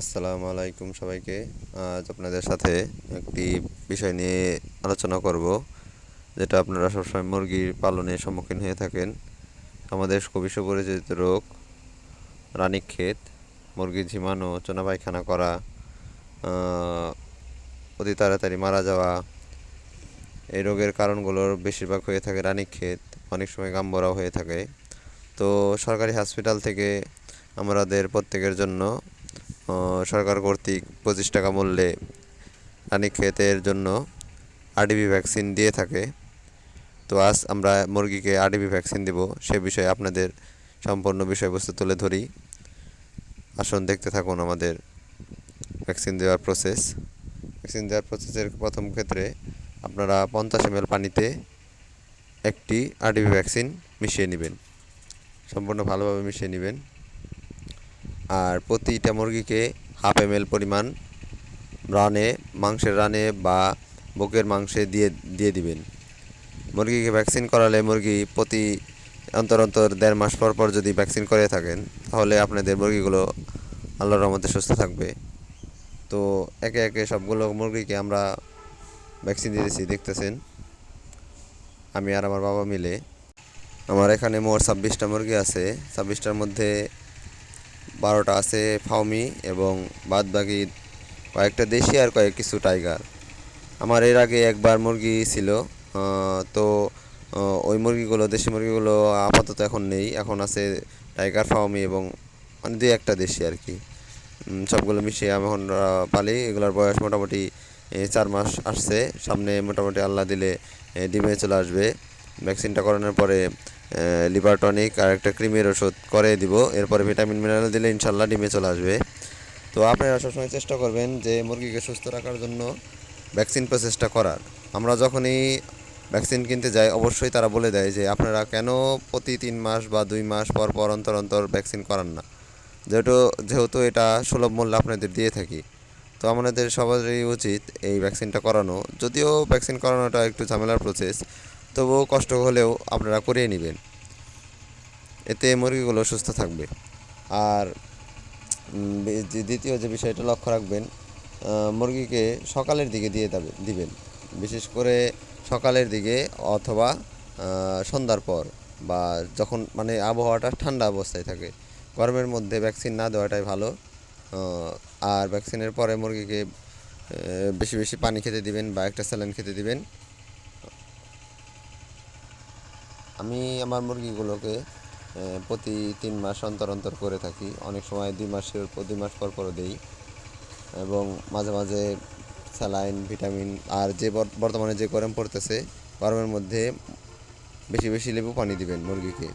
আসসালামু আলাইকুম সবাইকে। আজ আপনাদের সাথে একটি বিষয় নিয়ে আলোচনা করব, যেটা আপনারা সবসময় মুরগির পালনের সম্মুখীন হয়ে থাকেন। আমাদের খুবই সুপরিচিত রোগ রানীক্ষেত মুরগির ঝিমানো, চোনা পায়খানা করা অতি তাড়াতাড়ি মারা যাওয়া, এই রোগের কারণগুলোর বেশিরভাগ হয়ে থাকে রানীক্ষেত অনেক সময় গাম্বরাও হয়ে থাকে। তো সরকারি হসপিটাল থেকে আমাদের প্রত্যেকের জন্য সরকার কর্তৃক পঁচিশ টাকা মূল্যে রানীক্ষেতের জন্য আরডিবি ভ্যাকসিন দিয়ে থাকে। তো আজ আমরা মুরগিকে আরডিবি ভ্যাকসিন দেব, সে বিষয়ে আপনাদের সম্পূর্ণ বিষয়বস্তু তুলে ধরি। আসুন দেখতে থাকুন আমাদের ভ্যাকসিন দেওয়ার প্রসেস। ভ্যাকসিন দেওয়ার প্রসেসের প্রথম ক্ষেত্রে আপনারা পঞ্চাশ এম পানিতে একটি আরডিবি ভ্যাকসিন মিশিয়ে নেবেন। সম্পূর্ণ ভালোভাবে মিশিয়ে নেবেন। আর প্রতিটা মুরগিকে হাফ এম পরিমাণ রানে, মাংসের রানে বা বুকের মাংসে দিয়ে দিয়ে দিবেন। মুরগিকে ভ্যাকসিন করালে মুরগি প্রতি অন্তর অন্তর দেড় মাস পর পর যদি ভ্যাকসিন করে থাকেন, তাহলে আপনাদের মুরগিগুলো আল্লাহর রহমতে সুস্থ থাকবে। তো একে একে সবগুলো মুরগিকে আমরা ভ্যাকসিন দিয়েছি দেখতেছেন। আমি আর আমার বাবা মিলে। আমার এখানে মোট ছাব্বিশটা মুরগি আছে। ছাব্বিশটার মধ্যে বারোটা আছে ফাউমি এবং বাদ বাকি কয়েকটা দেশি আর কয়েক কিছু টাইগার। আমার এর আগে একবার মুরগি ছিল তো ওই মুরগিগুলো, দেশি মুরগিগুলো আপাতত এখন নেই। এখন আছে টাইগার ফাউমি এবং মানে দুই একটা দেশি আর কি। সবগুলো মিশিয়ে আমি এখন পালি। এগুলোর বয়স মোটামুটি চার মাস আসছে। সামনে মোটামুটি আল্লাহ দিলে ডিমে চলে আসবে। ভ্যাকসিনটা করানোর পরে লিভার টনিক আর একটা ক্রিমের ওষুধ করে দিব। এরপরে ভিটামিন মিনারেল দিলে ইনশাল্লাহ ডিমে চলে আসবে। তো আপনারা সবসময় চেষ্টা করবেন যে মুরগিকে সুস্থ রাখার জন্য ভ্যাকসিন প্রচেষ্টা করার। আমরা যখনই ভ্যাকসিন কিনতে যাই, অবশ্যই তারা বলে দেয় যে, আপনারা কেন প্রতি তিন মাস বা দুই মাস পর পর অন্তর অন্তর ভ্যাকসিন করান না? যেহেতু যেহেতু এটা সুলভ মূল্যে আপনাদের দিয়ে থাকি। তো আমাদের সবারই উচিত এই ভ্যাকসিনটা করানো। যদিও ভ্যাকসিন করানোটা একটু ঝামেলার প্রসেস তবুও কষ্ট হলেও আপনারা করিয়ে নেবেন। এতে মুরগিগুলো সুস্থ থাকবে। আর দ্বিতীয় যে বিষয়টা লক্ষ্য রাখবেন মুরগিকে সকালের দিকে দিয়ে দেবে, দিবেন। বিশেষ করে সকালের দিকে অথবা সন্ধ্যার পর বা যখন মানে আবহাওয়াটা ঠান্ডা অবস্থায় থাকে, গরমের মধ্যে ভ্যাকসিন না দেওয়াটাই ভালো। আর ভ্যাকসিনের পরে মুরগিকে বেশি বেশি পানি খেতে দিবেন বা একটা স্যালাইন খেতে দিবেন। আমি আমার মুরগিগুলোকে প্রতি তিন মাস অন্তর অন্তর করে থাকি। অনেক সময় দুই মাসের দুই মাস পর পর দিই। এবং মাঝে মাঝে স্যালাইন, ভিটামিন আর যে বর্তমানে যে গরম পড়তেছে, গরমের মধ্যে বেশি বেশি লেবু পানি দিবেন মুরগিকে।